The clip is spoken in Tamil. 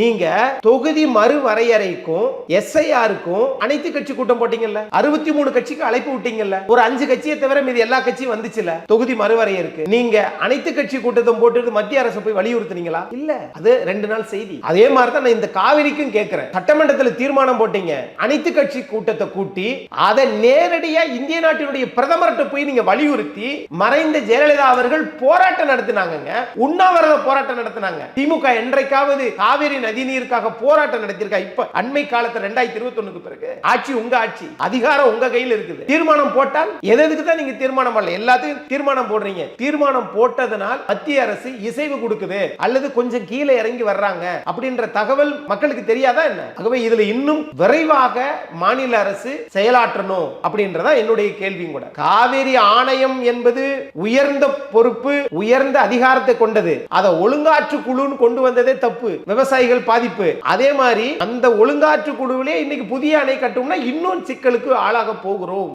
நீங்க தொகுதி மறுவரையறைக்கும் எஸ்ஐஆருக்கும் அனைத்து கட்சி கூட்டம் போட்டீங்கல்ல? அறுபத்தி மூணு கட்சிக்கு அழைப்பு விட்டீங்கல்ல? ஒரு அஞ்சு கட்சியை தவிர மீது எல்லா கட்சியும் வந்துச்சுல? தொகுதி மறுவரையறைக்கு. நீங்க அனைத்து கட்சி கூட்டத்தை போட்டு மத்திய அரசு போய் வலியுறுத்துனீங்களா? இல்ல. அது ரெண்டு நாள் செய்தி. அதே மாதிரி தான் நான் இந்த காவிரிக்கும் கேட்கிறேன் சட்டமன்றத்தில் தீர்மானம் போட்டீங்க. அனைத்து கட்சி கூட்டத்தை கூட்டி அதை நேரடியா இந்திய நாட்டினுடைய பிரதமர்கிட்ட போய் நீங்க வலியுறுத்தி மறைந்த ஜெயலலிதா அவர்கள் போராட்டம் நடத்தினாங்கங்க. உண்ணாவிரத போராட்டம் நடத்தினாங்க. திமுக என்றைக்காவது காவிரி நதிநீருக்காக போராட்டம் நடத்தியிருக்கா. இப்ப அண்மை காலத்துல ரெண்டாயிரத்தி இருபத்தி ஒண்ணுக்கு பிறகு ஆட்சி உங்க ஆட்சி அதிகாரம் உங்க கையில் இருக்குது. தீர்மானம் போட்டால் எது எதுக்கு தான் நீங்க தீர்மானம் பண்ணல? எல்லாத்தையும் தீர்மானம் போடுறீங்க. தீர்மானம் போட்டதனால் மத்திய அரசு இசைவு கொடுக்குது. அல்லது கொஞ்சம் கீழே இறங்கி வர்றாங்க அப்படின்ற தகவல் மக்களுக்கு தெரியாதா என்ன? ஆகவே இதுல இன்னும் விரைவாக மாநில அரசு செயலாற்றணும் அப்படின்றதா என்னுடைய கேள்வியும் கூட. காவேரி ஆணையம் என்பது உயர்ந்த பொறுப்பு உயர்ந்த அதிகாரத்தை கொண்டது. அதை ஒழுங்காற்று குழுன்னு கொண்டு வந்ததே தப்பு. விவசாயிகள் விவசாயிகள் பாதிப்பு. அதே மாதிரி அந்த ஒழுங்காற்று குழுவிலே இன்னைக்கு புதிய அணை கட்டும்னா இன்னும் சிக்கலுக்கு ஆளாக போகிறோம்.